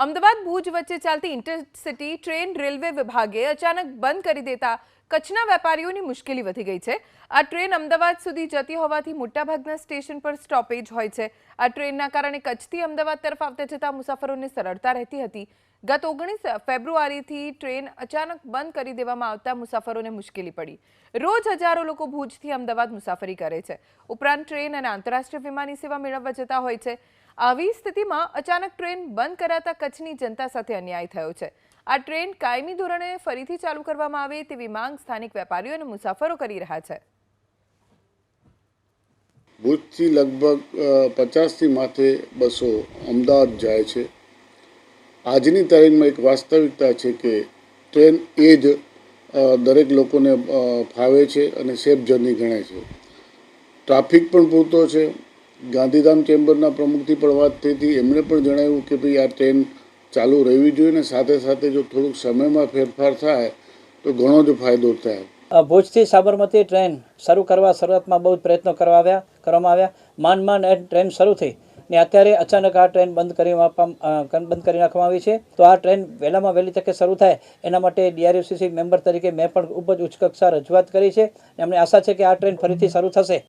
અમદાવાદ ભુજ વચ્ચે ચાલતી intercity train railway વિભાગે અચાનક બંધ કરી દેતા કચ્છના વેપારીઓની મુશ્કેલી વધી ગઈ છે. આ ટ્રેન અમદાવાદ સુધી જતી હોવાથી મોટાભાગના સ્ટેશન પર સ્ટોપેજ હોય છે. આ ટ્રેનના કારણે કચ્છથી અમદાવાદ તરફ આવતા જતા મુસાફરોને સરળતા રહેતી હતી. ગત ઓગણીસ ફેબ્રુઆરીથી ટ્રેન અચાનક બંધ કરી દેવામાં આવતા મુસાફરોને મુશ્કેલી પડી. રોજ હજારો લોકો ભુજથી અમદાવાદ મુસાફરી કરે છે. ઉપરાંત ટ્રેન અને આંતરરાષ્ટ્રીય વિમાની સેવા મેળવવા જતા હોય છે. આવી સ્થિતિમાં અચાનક ટ્રેન બંધ કરાતા કચ્છની જનતા સાથે અન્યાય થયો છે. આ ટ્રેન કાયમી ધોરણે ફરીથી ચાલુ કરવામાં આવે તેવી માંગ સ્થાનિક વેપારીઓ અને મુસાફરો કરી રહ્યા છે. ભુજથી લગભગ પચાસથી માથે બસો અમદાવાદ જાય છે. આજની તારીખમાં એક વાસ્તવિકતા છે કે ટ્રેન એ જ દરેક લોકોને ફાવે છે અને સેફ જર્ની ગણાય છે. ટ્રાફિક પણ પૂરતો છે. ગાંધીધામ ચેમ્બરના પ્રમુખથી પણ વાત થઈ હતી. એમણે પણ જણાવ્યું કે ભાઈ આ ટ્રેન ચાલુ રહેવી જોઈએ ને સાથે સાથે જો થોડુંક સમયમાં ફેરફાર થાય, તો ઘણો જ ફાયદો થાય. ભુજથી સાબરમતી ટ્રેન શરૂ કરવા શરૂઆતમાં બહુ જ પ્રયત્નો કરવા આવ્યા, કરવામાં આવ્યા. માંડ માંડ ટ્રેન શરૂ થઈ ને અત્યારે અચાનક આ ટ્રેન બંધ કરી બંધ કરી નાખવામાં આવી છે. તો આ ટ્રેન વહેલામાં વહેલી તકે શરૂ થાય, એના માટે ડીઆરયુસીસી મેમ્બર તરીકે મેં પણ ખૂબ જ ઉચ્ચ કક્ષા રજૂઆત કરી છે. એમને આશા છે કે આ ટ્રેન ફરીથી શરૂ થશે.